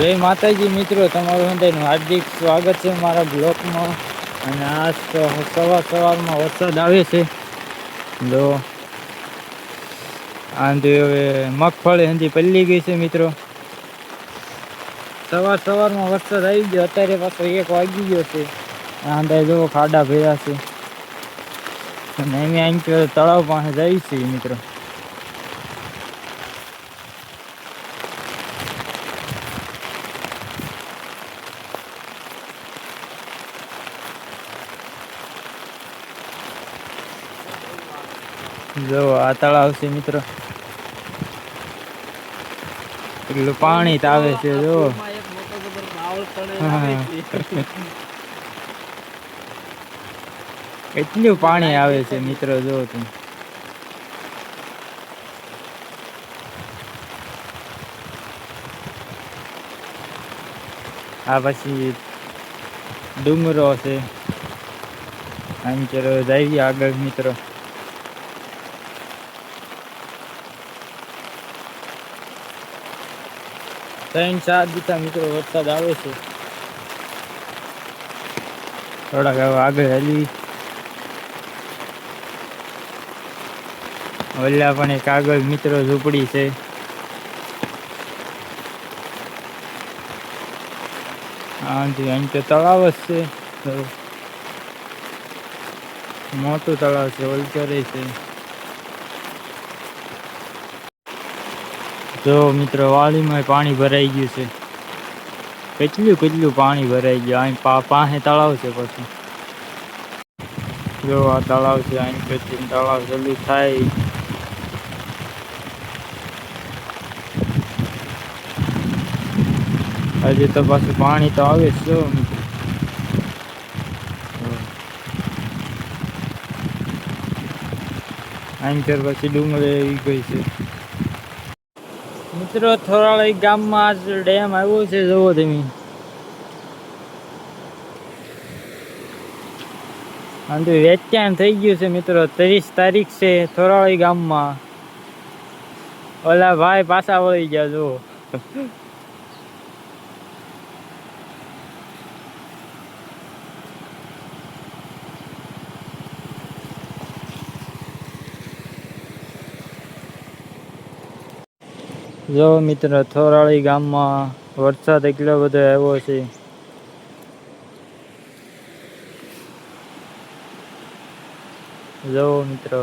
જય માતાજી મિત્રો, તમારું બધાનું હાર્દિક સ્વાગત છે મારા બ્લોકમાં. અને તો સવાર સવારમાં વરસાદ આવે છે. જો આંધી હવે મગફળી હજી પલ્લી ગઈ છે મિત્રો. સવાર સવારમાં વરસાદ આવી ગયો, અત્યારે પાછો એક વાગી ગયો છે. આંધા જો ખાડા ભર્યા છે. અને એમ આમ તળાવ પાસે જાય છે મિત્રો. જો આ તળાવ છે મિત્રો. એટલું પાણી તો આવે છે જો. એટલું પાણી આવે છે મિત્રો જો તમે. આ પછી ડુંગરો છે. આમ ચલો જઈએ આગળ મિત્રો. ત્રણ, ચાર દીધા મિત્રો વરસાદ આવે છે. થોડાક હવે આગળ હલી વલ્લા પણ એક આગળ મિત્રો ઝૂંપડી છે. આથી અહીં તો તળાવ જ છે. મોટું તળાવ છે, ઓલચરે છે. જો મિત્રો વાડીમાં પાણી ભરાઈ ગયું છે. કેટલું કેટલું પાણી ભરાઈ ગયું? અહીં પા પાસે તળાવ છે પછી. જો આ તળાવ છે અહીં પછી તળાવ ચાલુ થાય. હજી તો પાછું પાણી તો આવે જ જો મિત્રો. અહીં પછી ડુંગળી આવી ગઈ છે. મિત્રો, થોરાળી ગામમાં આજ ડેમ આવ્યો છે જોવો તમે. અંધુ વેચાણ થઈ ગયું છે, મિત્રો. ત્રીસ તારીખ છે થોરાળી ગામમાં. ઓલા ભાઈ પાછા વળી ગયા, જુઓ. જો મિત્ર થોરાળી ગામમાં વરસાદ એટલો બધો આવ્યો છે. જો મિત્રો